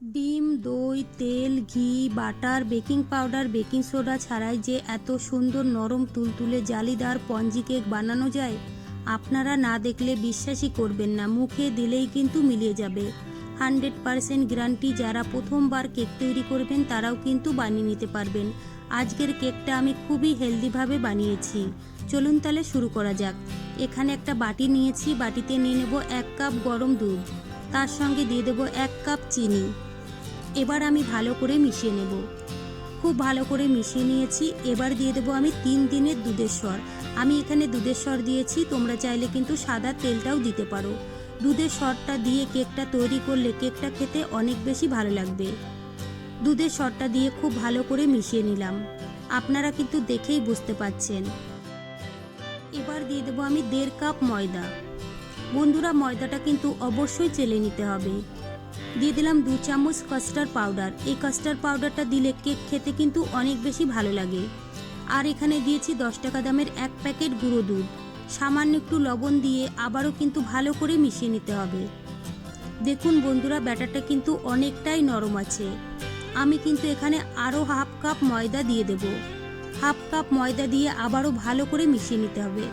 ডিম, দই, তেল, ঘি, butter, baking powder, baking soda ছাড়াই যে এত সুন্দর নরম তুলতুলে জালিদার পঞ্জি কেক বানানো যায়, আপনারা না দেখলে বিশ্বাসই করবেন না। মুখে দিলেই কিন্তু মিলিয়ে যাবে। হান্ড্রেড পারসেন্ট গ্যারান্টি যারা প্রথমবার কেক তৈরি করবেন, তারাও কিন্তু বানিয়ে নিতে পারবেন। আজকের কেকটা আমি খুবই হেলদিভাবে বানিয়েছি। চলুন তাহলে শুরু করা যাক। এখানে একটা বাটি নিয়েছি। বাটিতে নিয়ে নেব এক কাপ গরম দুধ। তার সঙ্গে দিয়ে দেবো এক কাপ চিনি। এবার আমি ভালো করে মিশিয়ে নেব। খুব ভালো করে মিশিয়ে নিয়েছি। এবার দিয়ে দেবো আমি তিন দিনের দুধের স্বর আমি এখানে দুধের স্বর দিয়েছি, তোমরা চাইলে কিন্তু সাদা তেলটাও দিতে পারো। দুধের স্বরটা দিয়ে কেকটা তৈরি করলে কেকটা খেতে অনেক বেশি ভালো লাগবে। দুধের স্বরটা দিয়ে খুব ভালো করে মিশিয়ে নিলাম। আপনারা কিন্তু দেখেই বুঝতে পাচ্ছেন। এবার দিয়ে দেবো আমি দেড় কাপ ময়দা। বন্ধুরা, ময়দাটা কিন্তু অবশ্যই চেলে নিতে হবে। দিয়ে দিলাম দু চামচ কাস্টার্ড পাউডার এই কাস্টার্ড পাউডারটা দিলে কেক খেতে কিন্তু অনেক বেশি ভালো লাগে। আর এখানে দিয়েছি দশ টাকা দামের এক প্যাকেট গুঁড়ো দুধ। সামান্য একটু লবণ দিয়ে আবারও কিন্তু ভালো করে মিশিয়ে নিতে হবে। দেখুন বন্ধুরা, ব্যাটারটা কিন্তু অনেকটাই নরম আছে। আমি কিন্তু এখানে আরও হাফ কাপ ময়দা দিয়ে দেব। হাফ কাপ ময়দা দিয়ে আবারও ভালো করে মিশিয়ে নিতে হবে।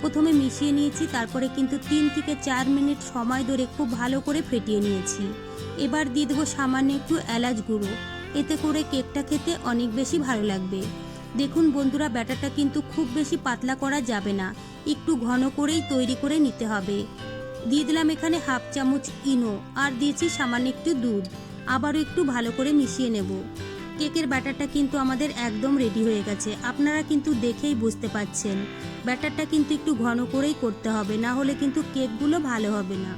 প্রথমে মিশিয়ে নিয়েছি, তারপরে কিন্তু তিন থেকে চার মিনিট সময় ধরে খুব ভালো করে ফেটিয়ে নিয়েছি। এবার দিয়ে দেবো সামান্য একটু এলাচ গুঁড়ো। এতে করে কেকটা খেতে অনেক বেশি ভালো লাগবে। দেখুন বন্ধুরা, ব্যাটারটা কিন্তু খুব বেশি পাতলা করা যাবে না। একটু ঘন করেই তৈরি করে নিতে হবে। দিয়ে দিলাম এখানে হাফ চামচ ইনো, আর দিয়েছি সামান্য একটু দুধ। আবারও একটু ভালো করে মিশিয়ে নেব। কেকের ব্যাটারটা কিন্তু আমাদের একদম রেডি হয়ে গেছে। আপনারা কিন্তু দেখেই বুঝতে পাচ্ছেন। ব্যাটারটা কিন্তু একটু ঘন করেই করতে হবে, না হলে কিন্তু কেকগুলো ভালো হবে না।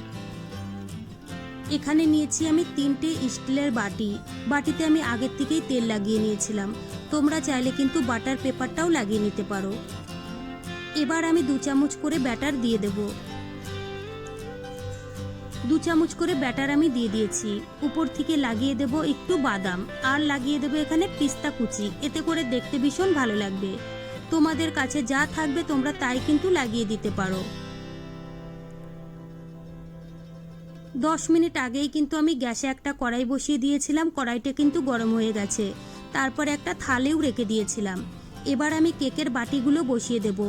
এখানে নিয়েছি আমি তিনটে স্টিলের বাটি। বাটিতে আমি আগের থেকেই তেল লাগিয়ে নিয়েছিলাম। তোমরা চাইলে কিন্তু বাটার পেপারটাও লাগিয়ে নিতে পারো। এবার আমি দু চামচ করে ব্যাটার দিয়ে দেব। দু চামচ করে ব্যাটার আমি দিয়ে দিয়েছি। উপর থেকে লাগিয়ে দেব একটু বাদাম। আর লাগিয়ে দেবো এখানে পিস্তা কুচি। এতে করে দেখতে ভীষণ ভালো লাগবে। তোমাদের কাছে যা থাকবে তোমরা তাই কিন্তু লাগিয়ে দিতে পারো। দশ মিনিট আগেই কিন্তু আমি গ্যাসে একটা কড়াই বসিয়ে দিয়েছিলাম। কড়াইটা কিন্তু গরম হয়ে গেছে। তারপর একটা থালেও রেখে দিয়েছিলাম। এবার আমি কেকের বাটিগুলো বসিয়ে দেব।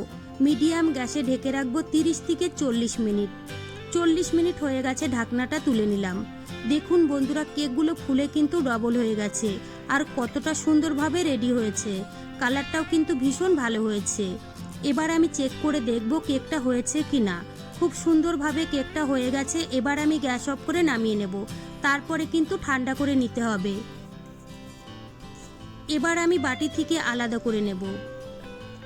মিডিয়াম গ্যাসে ঢেকে রাখব তিরিশ থেকে চল্লিশ মিনিট। চল্লিশ মিনিট হয়ে গেছে ঢাকনাটা তুলে নিলাম। দেখুন বন্ধুরা, কেকগুলো ফুলে কিন্তু ডবল হয়ে গেছে আর কতটা সুন্দরভাবে রেডি হয়েছে। কালারটাও কিন্তু ভীষণ ভালো হয়েছে। এবার আমি চেক করে দেখব কেকটা হয়েছে কি না খুব সুন্দরভাবে কেকটা হয়ে গেছে, এবার আমি গ্যাস অফ করে নামিয়ে নেব। তারপরে কিন্তু ঠান্ডা করে নিতে হবে। এবার আমি বাটি থেকে আলাদা করে নেব।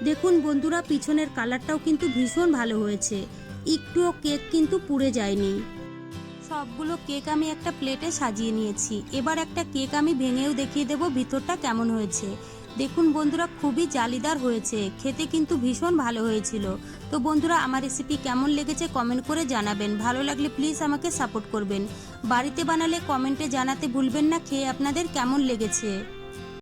দেখুন বন্ধুরা, পিছনের কালারটাও কিন্তু ভীষণ ভালো হয়েছে। একটুও কেক কিন্তু পুড়ে যায়নি। সবগুলো কেক আমি একটা প্লেটে সাজিয়ে নিয়েছি। এবার একটা কেক আমি ভেঙেও দেখিয়ে দেব ভিতরটা কেমন হয়েছে। দেখুন বন্ধুরা, খুবই জালিদার হয়েছে। খেতে কিন্তু ভীষণ ভালো হয়েছিল। তো বন্ধুরা, আমার রেসিপি কেমন লেগেছে কমেন্ট করে জানাবেন। ভালো লাগলে প্লিজ আমাকে সাপোর্ট করবেন। বাড়িতে বানালে কমেন্টে জানাতে ভুলবেন না। খেয়ে আপনাদের কেমন লেগেছে?